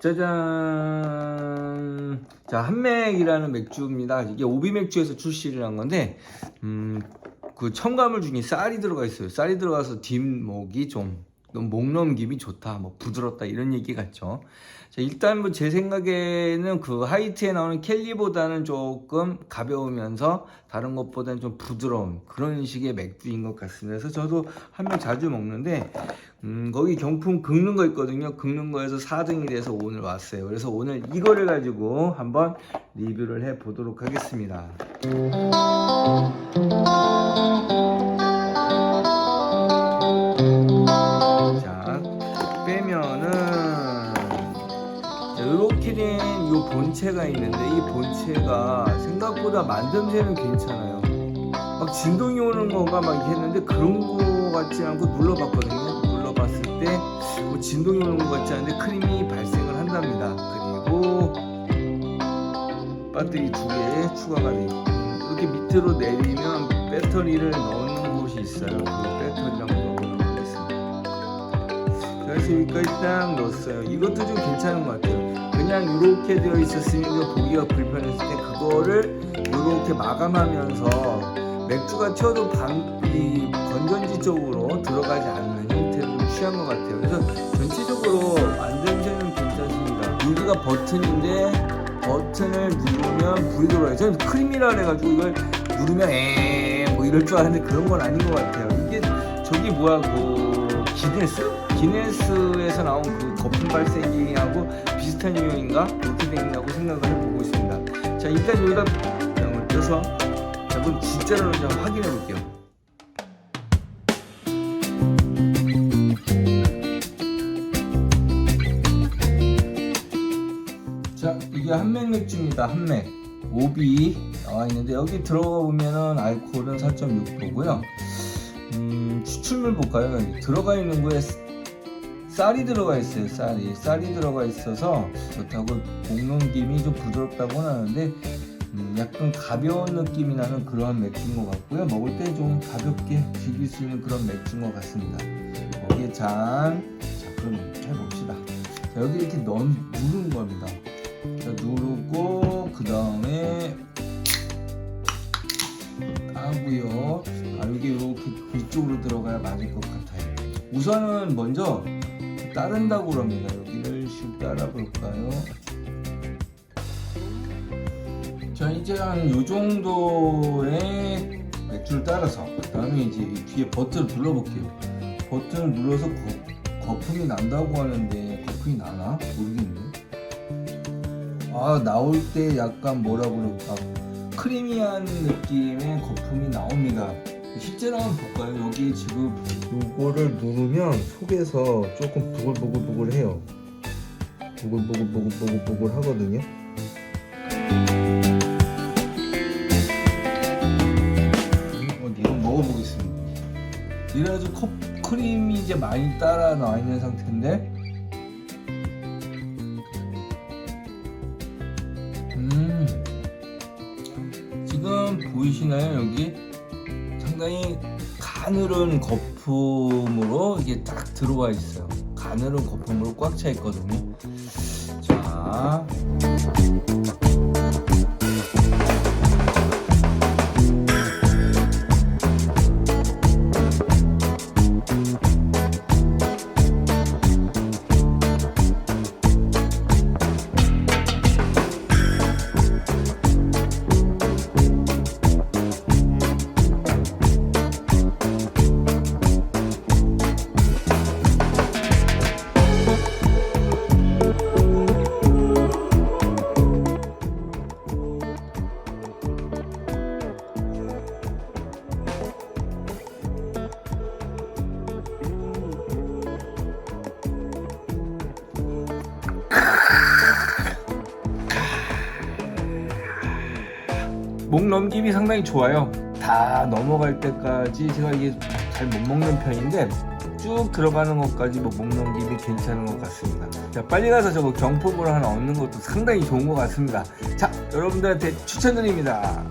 짜잔. 자, 한맥이라는 맥주입니다. 이게 오비 맥주에서 출시를 한 건데, 음, 그 첨가물 중에 쌀이 들어가 있어요. 쌀이 들어가서 뒷목이 좀, 목 넘김이 좋다, 뭐 부드럽다, 이런 얘기 같죠. 자, 일단 뭐 제 생각에는 그 하이트에 나오는 켈리보다는 조금 가벼우면서 다른 것보다는 좀 부드러운 그런 식의 맥주인 것 같습니다. 그래서 저도 한명 자주 먹는데, 음, 거기 경품 긁는 거 있거든요. 긁는 거에서 4등이 돼서 오늘 왔어요. 그래서 오늘 이거를 가지고 한번 리뷰를 해 보도록 하겠습니다. 이렇게 된 이 본체가 있는데 이 본체가 생각보다 만듦새는 괜찮아요. 막 진동이 오는 건가 막 했는데 그런 거 같지 않고 눌러봤거든요. 눌러봤을 때 뭐 진동이 오는 것 같지 않은데 크림이 발생을 한답니다. 그리고 배터리 두 개 추가가 돼 있고 이렇게 밑으로 내리면 배터리를 넣는 곳이 있어요. 그 배터리랑 넣어보도록 하겠습니다. 그래서 여기까지 딱 넣었어요. 이것도 좀 괜찮은 것 같아요. 그냥 이렇게 되어 있었으면 좀 보기가 불편했을 때 그거를 이렇게 마감하면서 맥주가 튀어도 방, 이 건전지 쪽으로 들어가지 않는 형태를 취한 것 같아요. 그래서 전체적으로 안전제는 괜찮습니다. 여기가 버튼인데 버튼을 누르면 불이 들어와요. 저는 크림이라 그래가지고 이걸 누르면 에뭐 이럴 줄 알았는데 그런 건 아닌 것 같아요. 이게 저기 뭐야 그 기네스? 기네스에서 나온 그 거품 발생기하고 비슷한 유형인가? 그렇게 되겠냐고 생각을 해보고 있습니다. 자 일단 여기다 그냥 껴서 자 그럼 진짜로 좀 확인해 볼게요. 자 이게 한맥 맥주입니다 한맥 오비 나와 있는데 여기 들어가 보면은 알코올은 4.6도고요 음, 추출물 볼까요 들어가 있는 거에 쌀이 들어가 있어요 쌀이. 쌀이 들어가 있어서 그렇다고 목넘김이 좀 부드럽다고는 하는데 음, 약간 가벼운 느낌이 나는 그런 맥주인 것 같고요. 먹을 때 좀 가볍게 즐길 수 있는 그런 맥주인 것 같습니다. 여기에 잔 자, 그럼 해봅시다. 자, 여기 이렇게 넣, 누르는 겁니다. 자, 누르고 그 다음에 까고요. 아 이게 이렇게 위쪽으로 들어가야 맞을 것 같아요. 우선은 먼저 따른다고 그럽니다. 여기를 슉 따라 볼까요? 자 이제 한이 정도의 맥주를 따라서 그 다음에 이제 이 뒤에 버튼을 눌러볼게요. 버튼을 눌러서 거, 거품이 난다고 하는데 거품이 나나 모르겠네. 아 나올 때 약간 뭐라 그럴까 크리미한 느낌의 거품이 나옵니다 실제로 한번 볼까요? 여기 지금 요거를 누르면 속에서 조금 부글부글부글해요. 부글부글부글부글 하거든요. 이거 먹어보겠습니다. 이래가지고 컵, 크림이 이제 많이 따라 나와 있는 상태인데. 음, 지금 보이시나요 여기 상당히 가늘은 거품으로 이게 딱 들어와 있어요. 가늘은 거품으로 꽉 차 있거든요. 자, 목 넘김이 상당히 좋아요. 다 넘어갈 때까지 제가 이게 잘 못 먹는 편인데 쭉 들어가는 것까지 뭐 목 넘김이 괜찮은 것 같습니다. 자, 빨리 가서 저거 경품으로 하나 얻는 것도 상당히 좋은 것 같습니다. 자, 여러분들한테 추천드립니다.